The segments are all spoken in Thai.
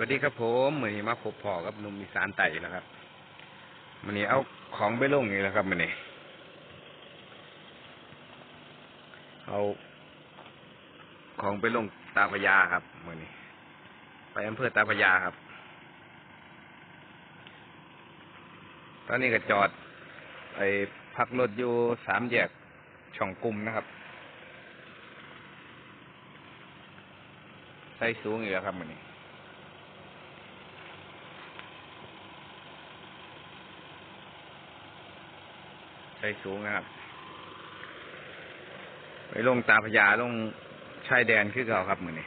วัสดีครับผมมือนี้มาพบพอกับหนุ่มอีสานไต่แล้วครับมือนี้เอาของไปลงนี่แล้วครับมือนี้เอาของไปลงตาพยาครับมือนี้ ไปอำเภอตาพยาครับ ตอนนี้ก็จอด ไอ้พักรถอยู่สามแยกช่องกลุ่มนะครับใส่สูงอยู่แล้วครับมือนี้ ใช้สูงนะครับ ไปลงตาพระยาลงชายแดนคือเก่าครับมือนี้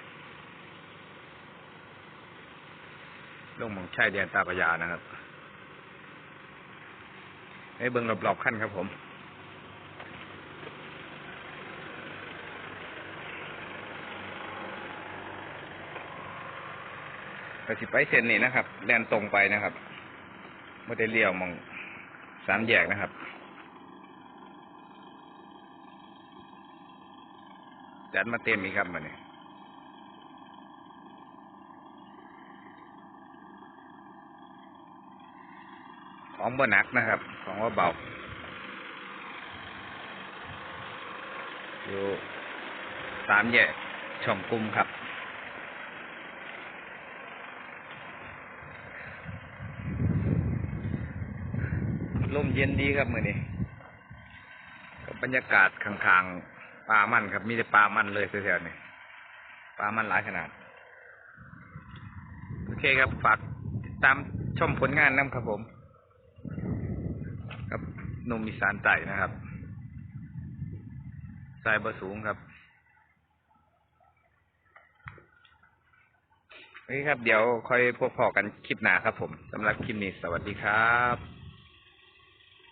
ลงมองชายแดนตาพระยานะครับให้เบิ้งรอบๆขั้นครับผมก็สิไปเส้นนี้นะครับแดนตรงไปนะครับไม่ได้เลี้ยวมองสามแยกนะครับ จัดมาเต็มอีกครับมันนี่ของบ่หนักนะครับ ของว่าเบา อยู่สามแยกช่องกุมครับลมเย็นดีครับมือนี้กับบรรยากาศข้างๆ ปลามันครับ มีแต่ปลามันเลยแถวๆนี้ปลามันหลายขนาด โอเคครับฝากตามชมผลงานน้ำครับผมกับหนุ่มอีสานไต่นะครับสายบะสูงครับโอเคครับ เดี๋ยวค่อยพบพอกันคลิปหน้าครับผมสำหรับคลิปนี้สวัสดีครับ